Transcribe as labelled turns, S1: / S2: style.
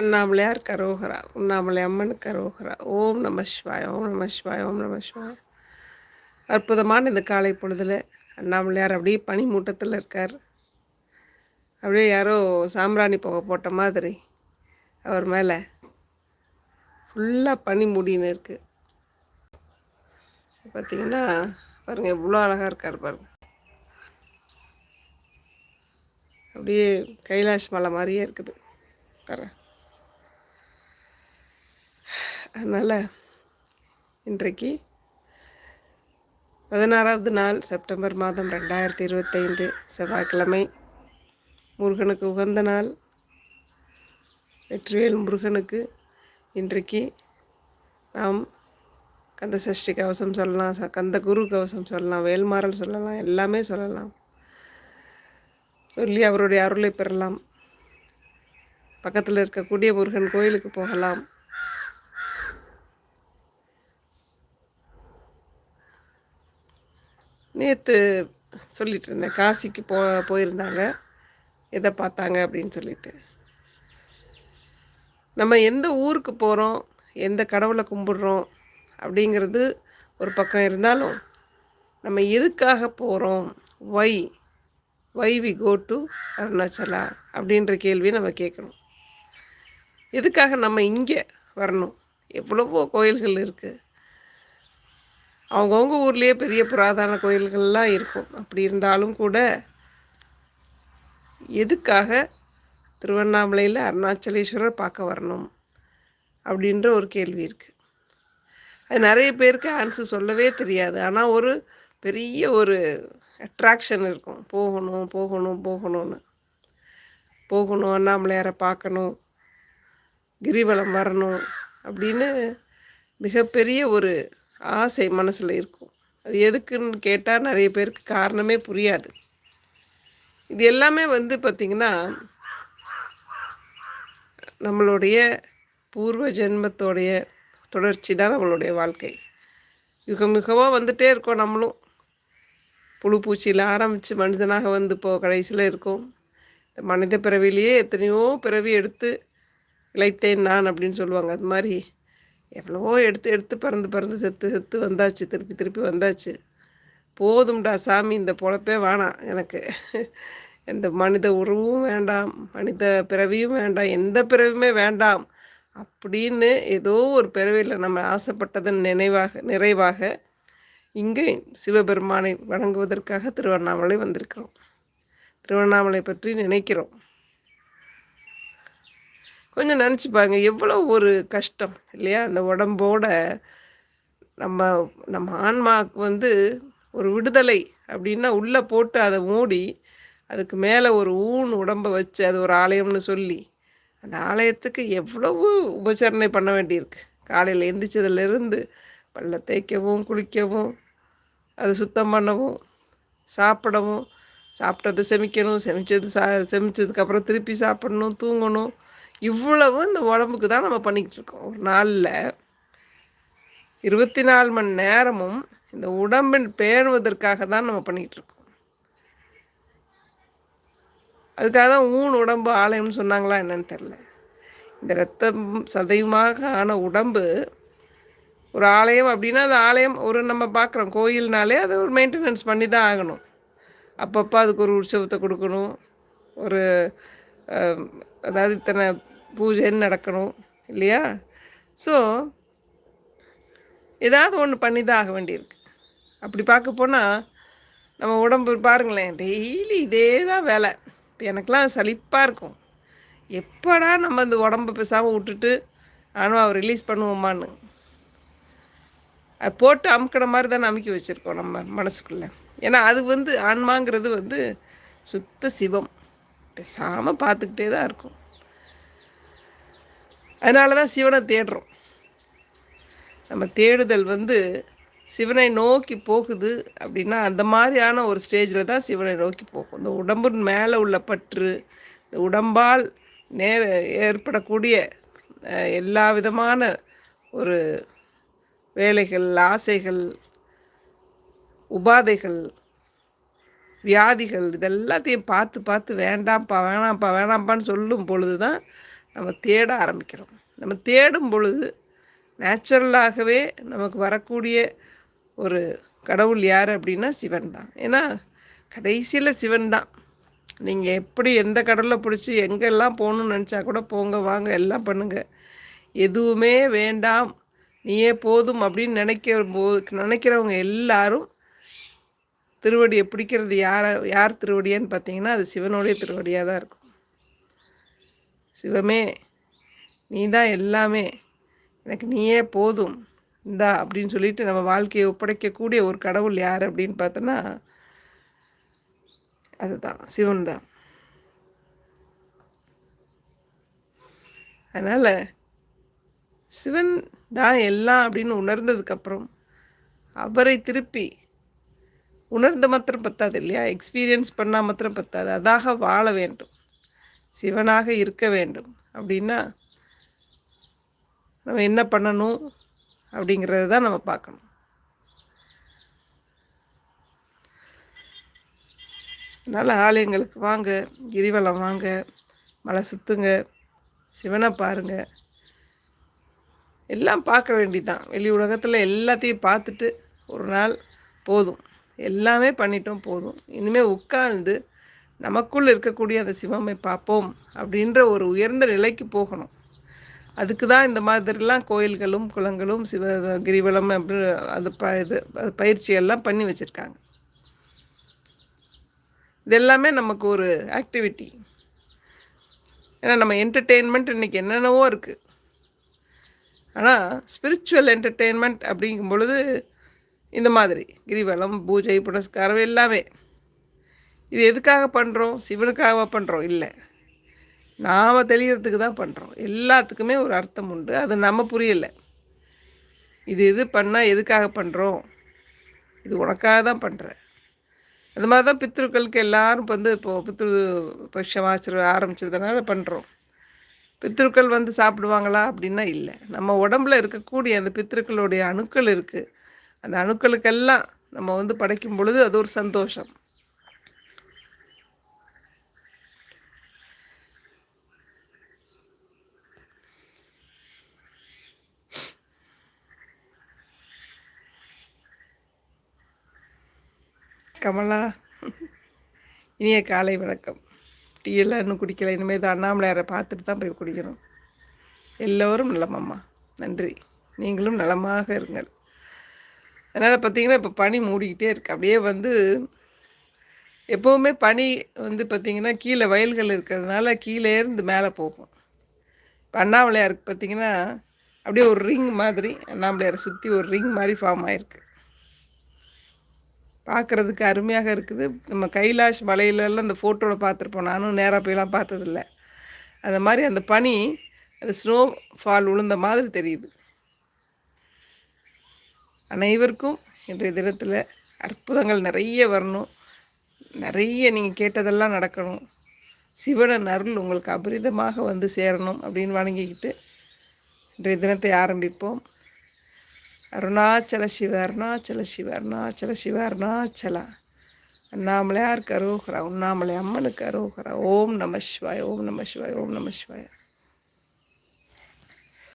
S1: அண்ணாமலையார் கரோகரா உண்ணாமலை அம்மன் கரோகரா. ஓம் நம சிவாய் ஓம் நம சிவாய் ஓம் நம சிவாய். அற்புதமான இந்த காலை பொழுதில் அண்ணாமலையார் அப்படியே பனி மூட்டத்தில் இருக்கார். அப்படியே யாரோ சாம்பிராணி புகை போட்ட மாதிரி அவர் மேலே ஃபுல்லாக பனி மூடின்னு இருக்குது பார்த்தீங்கன்னா பாருங்கள் எவ்வளோ அழகாக இருக்கார் பாருங்கள் அப்படியே கைலாஷ் மலை மாதிரியே இருக்குது. கரெக்ட் அதனால் இன்றைக்கு பதினாறாவது நாள் செப்டம்பர் மாதம் ரெண்டாயிரத்தி இருபத்தைந்து செவ்வாய்க்கிழமை. முருகனுக்கு உகந்த நாள். வெற்றிவேல் முருகனுக்கு இன்றைக்கு நாம் கந்த சஷ்டி கவசம் சொல்லலாம் கந்த குரு கவசம் சொல்லலாம் வேல்மாறல் சொல்லலாம் எல்லாமே சொல்லலாம். சொல்லி அவருடைய அருளை பெறலாம். பக்கத்தில் இருக்கக்கூடிய முருகன் கோயிலுக்கு போகலாம். நேற்று சொல்லிட்டு இருந்தேன் காசிக்கு போ போயிருந்தாங்க. எதை பார்த்தாங்க அப்படின்னு சொல்லிட்டு. நம்ம எந்த ஊருக்கு போகிறோம் எந்த கடவுளை கும்பிடுறோம் அப்படிங்கிறது ஒரு பக்கம் இருந்தாலும் நம்ம எதுக்காக போகிறோம் why why we go to Arunachala அப்படின்ற கேள்வியை நம்ம கேட்கணும். எதுக்காக நம்ம இங்கே வரணும்? எவ்வளவோ கோயில்கள் இருக்குது அவங்கவுங்க ஊர்லேயே பெரிய புராதன கோயில்கள்லாம் இருக்கும். அப்படி இருந்தாலும் கூட எதுக்காக திருவண்ணாமலையில் அருணாச்சலேஸ்வரர் பார்க்க வரணும் அப்படின்ற ஒரு கேள்வி இருக்குது அது நிறைய பேருக்கு ஆன்சர் சொல்லவே தெரியாது. ஆனால் ஒரு பெரிய ஒரு அட்ராக்ஷன் இருக்கும். போகணும் போகணும் போகணும்னு. போகணும் அண்ணாமலையாரை பார்க்கணும் கிரிவலம் வரணும் அப்படின்னு மிகப்பெரிய ஒரு ஆசை மனசில் இருக்கும். அது எதுக்குன்னு கேட்டால் நிறைய பேருக்கு காரணமே புரியாது. இது எல்லாமே வந்து பார்த்திங்கன்னா நம்மளுடைய பூர்வ ஜென்மத்தோடைய தொடர்ச்சி தான் நம்மளுடைய வாழ்க்கை. யுக மிகவாக வந்துகிட்டே இருக்கோம் நம்மளும். புழு பூச்சியில் ஆரம்பித்து மனிதனாக வந்து இப்போ கடைசியில் இருக்கும். இந்த மனித பிறவிலேயே எத்தனையோ பிறவி எடுத்து இழைத்தேன் நான் அப்படின்னு சொல்லுவாங்க. அது மாதிரி எவ்வளவோ எடுத்து எடுத்து பறந்து பறந்து செத்து செத்து வந்தாச்சு. திருப்பி திருப்பி வந்தாச்சு. போதும்டா சாமி இந்த பொழப்பே வேணாம் எனக்கு. இந்த மனித உறவும் வேண்டாம் மனித பிறவியும் வேண்டாம் எந்த பிறவியுமே வேண்டாம் அப்படின்னு ஏதோ ஒரு பிறவியில் நம்ம ஆசைப்பட்டதன் நினைவாக நிறைவாக இங்கே சிவபெருமானை வணங்குவதற்காக திருவண்ணாமலை வந்திருக்கிறோம். திருவண்ணாமலை பற்றி நினைக்கிறோம். கொஞ்சம் நினச்சி பாருங்கள் எவ்வளோ ஒரு கஷ்டம் இல்லையா? அந்த உடம்போட நம்ம நம்ம ஆன்மாவுக்கு வந்து ஒரு விடுதலை அப்படின்னா உள்ளே போட்டு அதை மூடி அதுக்கு மேலே ஒரு ஊன் உடம்பை வச்சு அது ஒரு ஆலயம்னு சொல்லி அந்த ஆலயத்துக்கு எவ்வளவு உபச்சரணை பண்ண வேண்டியிருக்கு. காலையில் எந்திரிச்சதுலேருந்து பல்ல தேய்க்கவும் குளிக்கவும் அதை சுத்தம் பண்ணவும் சாப்பிடவும் சாப்பிட்டது செமிக்கணும் செமிச்சது சா செமிச்சதுக்கப்புறம் திருப்பி சாப்பிடணும் தூங்கணும் இவ்வளவு இந்த உடம்புக்கு தான் நம்ம பண்ணிக்கிட்டு இருக்கோம் ஒரு நாளில் இருபத்தி நாலு மணி நேரமும் இந்த உடம்பின் பேணுவதற்காக தான் நம்ம பண்ணிக்கிட்டு இருக்கோம் அதுக்காக தான் ஊன் உடம்பு ஆலயம்னு சொன்னாங்களா என்னன்னு தெரில இந்த ரத்தம் சதையுமாக ஆன உடம்பு ஒரு ஆலயம் அப்படின்னா அது ஆலயம் ஒரு நம்ம பார்க்குறோம். கோயில்னாலே அது ஒரு மெயின்டெனன்ஸ் பண்ணி தான் ஆகணும். அப்பப்போ அதுக்கு ஒரு உற்சவத்தை கொடுக்கணும். ஒரு அதாவது இத்தனை பூஜைன்னு நடக்கணும் இல்லையா? ஸோ ஏதாவது ஒன்று பண்ணி தான் ஆக வேண்டியிருக்கு. அப்படி பார்க்க போனால் நம்ம உடம்பு பாருங்களேன் டெய்லி இதே தான் வேலை. இப்போ எனக்கெலாம் சலிப்பாக இருக்கும். எப்படா நம்ம இந்த உடம்பை பேசாமல் விட்டுட்டு ஆனால் ரிலீஸ் பண்ணுவோமான்னு. அது போட்டு அமுக்கிற மாதிரி தானே அமுக்கி வச்சுருக்கோம் நம்ம மனசுக்குள்ளே. ஏன்னா அது வந்து ஆன்மாங்கிறது வந்து சுத்த சிவம். பேசாமல் பார்த்துக்கிட்டே தான் இருக்கும். அதனால தான் சிவனை தேடுறோம். நம்ம தேடுதல் வந்து சிவனை நோக்கி போகுது அப்படின்னா அந்த மாதிரியான ஒரு ஸ்டேஜில் தான் சிவனை நோக்கி போகும். இந்த உடம்பின் மேலே உள்ள பற்று இந்த உடம்பால் நேர ஏற்படக்கூடிய எல்லா விதமான ஒரு வேலைகள் ஆசைகள் உபாதைகள் வியாதிகள் இதெல்லாத்தையும் பார்த்து பார்த்து வேண்டாம்ப்பா வேணாம்ப்பா வேணாம்ப்பான்னு சொல்லும் பொழுது தான் நம்ம தேட ஆரம்பிக்கிறோம். நம்ம தேடும் பொழுது நேச்சுரலாகவே நமக்கு வரக்கூடிய ஒரு கடவுள் யார் அப்படின்னா சிவன் தான். ஏன்னா கடைசியில் சிவன் தான். நீங்கள் எப்படி எந்த கடலில் பிடிச்சி எங்கெல்லாம் போகணுன்னு நினச்சா கூட போங்க வாங்க எல்லாம் பண்ணுங்கள் எதுவுமே வேண்டாம். நீயே போதும் அப்படின்னு நினைக்கிற போது நினைக்கிறவங்க எல்லாரும் திருவடியை பிடிக்கிறது யார் யார் திருவடியான்னு பார்த்தீங்கன்னா அது சிவனுடைய திருவடியாக தான் இருக்கும். சிவமே நீ தான் எல்லாமே. எனக்கு நீயே போதும் இந்தா அப்படின்னு சொல்லிட்டு நம்ம வாழ்க்கையை ஒப்படைக்கக்கூடிய ஒரு கடவுள் யார் அப்படின்னு பார்த்தோன்னா அதுதான் சிவன் தான். அதனால் சிவன் தான் எல்லாம் அப்படின்னு உணர்ந்ததுக்கப்புறம் அவரை திருப்பி உணர்ந்த மாத்திரம் பத்தாது இல்லையா? எக்ஸ்பீரியன்ஸ் பண்ணால் மாத்திரம் பத்தாது. அதாக வாழ வேண்டும். சிவனாக இருக்க வேண்டும். அப்படின்னா நம்ம என்ன பண்ணணும் அப்படிங்கிறது தான் நம்ம பார்க்கணும். அதனால் ஆலயங்களுக்கு வாங்க கிரிவலம் வாங்க மலை சுற்றுங்க சிவனை பாருங்கள் எல்லாம் பார்க்க வேண்டிதான். வெளி உலகத்தில் எல்லாத்தையும் பார்த்துட்டு ஒரு நாள் போதும். எல்லாமே பண்ணிட்டோம் போதும். இனிமேல் உட்கார்ந்து நமக்குள் இருக்கக்கூடிய அந்த சிவமை பார்ப்போம் அப்படின்ற ஒரு உயர்ந்த நிலைக்கு போகணும். அதுக்கு தான் இந்த மாதிரிலாம் கோயில்களும் குளங்களும் சிவ கிரிவலம் அப்படி அது ப இது பயிற்சியெல்லாம் பண்ணி வச்சுருக்காங்க. இது எல்லாமே நமக்கு ஒரு ஆக்டிவிட்டி ஏன்னா நம்ம என்டர்டெயின்மெண்ட் இன்றைக்கி என்னென்னவோ இருக்குது ஆனால் ஸ்பிரிச்சுவல் என்டர்டெயின்மெண்ட் அப்படிங்கும் பொழுது இந்த மாதிரி கிரிவலம் பூஜை புனஸ்காரம் எல்லாமே இது எதுக்காக பண்ணுறோம் சிவனுக்காக பண்ணுறோம் இல்லை. நாம் தெளிகிறதுக்கு தான் பண்ணுறோம் எல்லாத்துக்குமே ஒரு அர்த்தம் உண்டு. அது நம்ம புரியலை. இது இது பண்ணால் எதுக்காக பண்ணுறோம் இது உனக்காக தான் பண்ணுறேன் அது மாதிரி தான் பித்ருக்களுக்கு எல்லாரும் வந்து இப்போது பித்ரு பட்சம் ஆச்சிர ஆரம்பிச்சதுனால பண்ணுறோம் பித்ருக்கள் வந்து சாப்பிடுவாங்களா அப்படின்னா இல்லை. நம்ம உடம்புல இருக்கக்கூடிய அந்த பித்ருக்களுடைய அணுக்கள் இருக்குது அந்த அணுக்களுக்கெல்லாம் நம்ம வந்து படைக்கும் பொழுது அது ஒரு சந்தோஷம். கமலா இனிய காலை வணக்கம். டீயெல்லாம் இன்னும் குடிக்கல இனிமேல் தான் அண்ணாமலையாரை பார்த்துட்டு தான் போய் குடிக்கணும். எல்லோரும் நலமம்மா. நன்றி. நீங்களும் நலமாக இருங்கள். அதனால் பார்த்திங்கன்னா இப்போ பனி மூடிக்கிட்டே இருக்குது அப்படியே வந்து எப்போவுமே பனி வந்து பார்த்திங்கன்னா கீழே வயல்கள் இருக்கிறதுனால கீழே இருந்து மேலே போகும். இப்போ அண்ணாமலையாருக்கு பார்த்திங்கன்னா அப்படியே ஒரு ரிங் மாதிரி அண்ணாமலையாரை சுற்றி ஒரு ரிங் மாதிரி ஃபார்ம் ஆகிருக்கு பார்க்குறதுக்கு அருமையாக இருக்குது. நம்ம கைலாஷ் மலையிலலாம் அந்த ஃபோட்டோவில் பார்த்துருப்போம். நானும் நேராக போயெல்லாம் பார்த்ததில்ல. அந்த மாதிரி அந்த பனி அந்த ஸ்னோ ஃபால் உளுந்த மாதிரி தெரியுது. அனைவருக்கும் இன்றைய தினத்தில் அற்புதங்கள் நிறைய வரணும். நிறைய நீங்கள் கேட்டதெல்லாம் நடக்கணும். சிவனன் அருள் உங்களுக்கு அபரிதமாக வந்து சேரணும் அப்படின்னு வணங்கிக்கிட்டு இன்றைய தினத்தை ஆரம்பிப்போம். அருணாச்சல சிவ அருணாச்சல சிவ அருணாச்சல சிவ அருணாச்சலா. அண்ணாமலையார் கரோகரா உண்ணாமலை அம்மனுக்கு கரோகரா ஓம் நம சிவாய் ஓம் நம சிவாய் ஓம் நம சிவாய்.